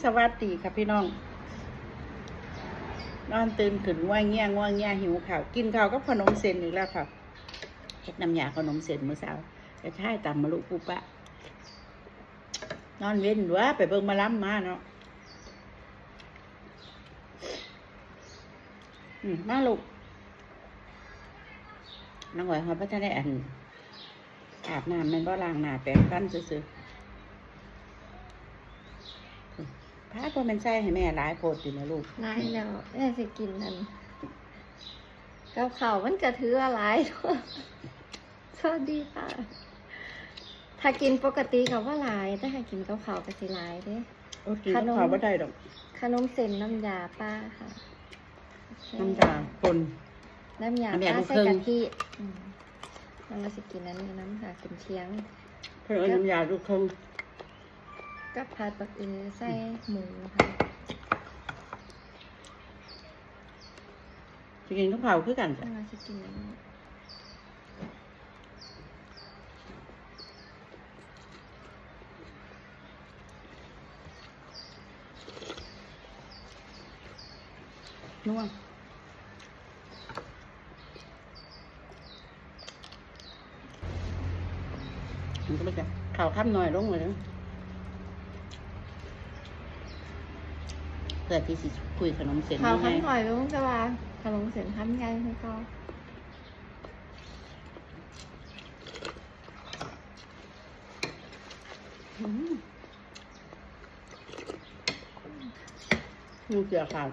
สวัสดีค่ะพี่น้อง นอนตื่นขึ้นง่วงเงี้ยง่วงเงี้ยหิวข้าว กินข้าวกับขนมเส้นอีกแล้วค่ะเฮ็ดน้ำยาขนมเส้นมื้อเช้าจะใช้ตำมะลุปูปะ นอนเว้นวะไปเบิ่งมาล้ำมาเนาะอืมมาลูกน้องหวเขาพัฒนาอันอาบน้ำแมันบ่ล้างหน้าแปรงฟันซื่อๆ พาตัวมันใส่ให้แม่หลายโพดอยู่นะลูกนายแล้วแม่สิกินนั่นกับเขาวมันกระถืออะไรสวัสดีค่ะ ถ้ากินปกติกับว่าหลายแต่ถ้ากินกับเขาวก็สิหลายเด้โอ้กินขนมข้าวบ่ได้ดอก ขนมเส้นน้ำยาป้าค่ะ น้ำตาปนน้ำยาน้ำยาป้าลูกใส่ครึ่งกะทิอืมเรามาสิกินนั้นนี่น้ำค่ะกินเชียง เพิ่นเอาน้ำยาลูกครึ่ง กับผัดปักอือใส่หมูค่ะสิกินกับข้าวคือกันจ้ะเรามาสิกินอันนี้นัวมันก็ไม่จะข้าวค่ำหน่อยลงเลยนะ เพื่อที่สิคุยขนมเสร็จข้าวยังไงขั้นหน่อยลุงจะว่าขนมเส้นขั้นใหญ่ให้เขายูเสือขาว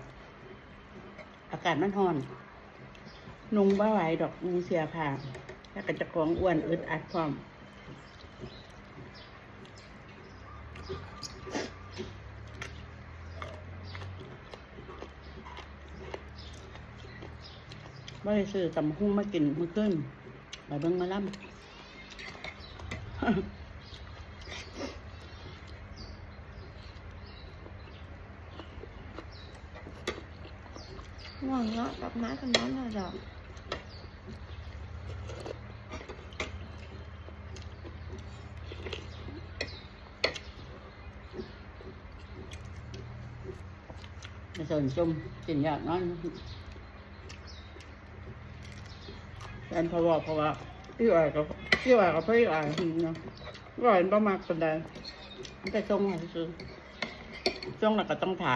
อากาศมันร้อน นุงบ่ไหวดอกมูเสือผ่าถ้ากันจะของอ้วนอึดอัดพร้อม ไม่ได้ซื้อตำหุ้งมากินมื้อขึ้นมาเบิ่งมาล่ำง่วงเนาะกลับมากันนอนแล้วดอกในส่วนจมกินยากน้อย อันเพราะว่าเพราะว่าพี่อ่อยกับพี่อ่อยกับพี่อ่อยหินเนาะพี่อ่อยมันประมาณปันใดมันจะจงอะไรซื้อจงแล้วก็ต้องถ่า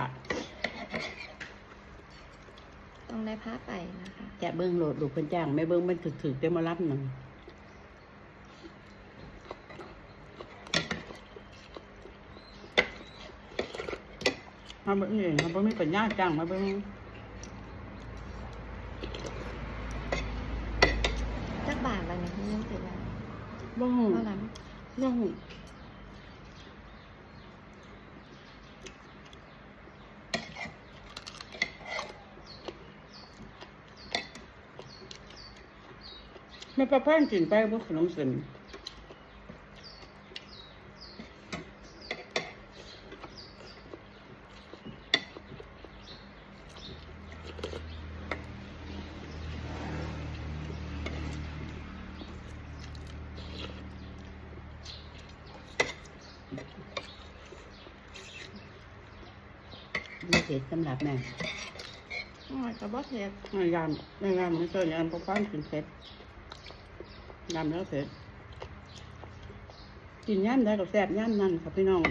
ต้องได้ผ้าไปนะคะแกะเบิ้งโหลดดูเพิ่นจ้างไม่เบิ้งมันถึกถึกได้มารับหนึ่งทำแบบนี้ทำแบบนี้เป็นยากจ้างมาเบิ้ง จักบาท อะไรเนี่ยที่ยังเสร็จแล้วบ้องเท่านั้นบ้องไม่ประพันธ์กินไปพวกขนมเส้น ไม่เสร็จสำหรับแม่อร่อยกับบอสเห็ดในยามในยามไม่เคยยามประพันธ์กินเสร็จยามแล้วเสร็จกินย่ำได้ก็แซ่บย่ำนั่นค่ะพี่น้อง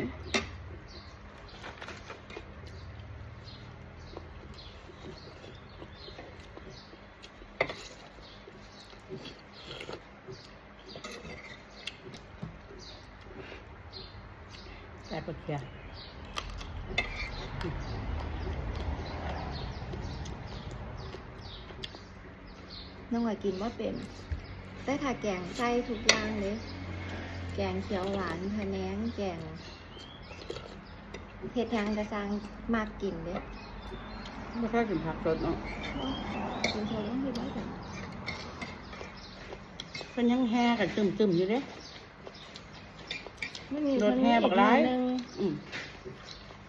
ใส่ปลาเคีย น้องหอยกินว่าเป็นได้ค่ะแกงใส่ทุกอย่างเลย แกงเขียวหวานพะแนงแกงเห็ดทางกระซังมากกินเด้ไม่ค่อยกินผักสดเนาะกินโทรต้องที่บ้านกันเป็นยังแห่กันตึมตึมๆอยู่เด้ไม่มีรถแห่บักร้ายคนนึงอืม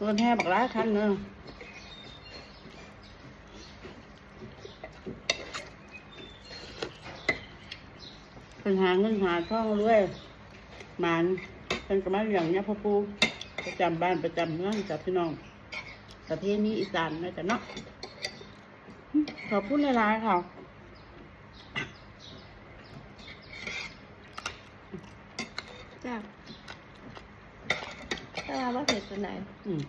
รถแห่บักร้ายคันเนาะ เป็นหาเงินหาทองรวยหมันเป็นกระมาอย่างเนี้ยพ่อปูประจำบ้านประจำเมืองกับพี่น้องประเทศนี้อีสานนะจ๊ะเนาะอืมขอบคุณหลายๆค่ะจ้าแต่ว่าว่าเผ็ดตัวไหน อืม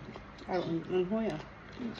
เอาอันอันห้วยเหรอะอืม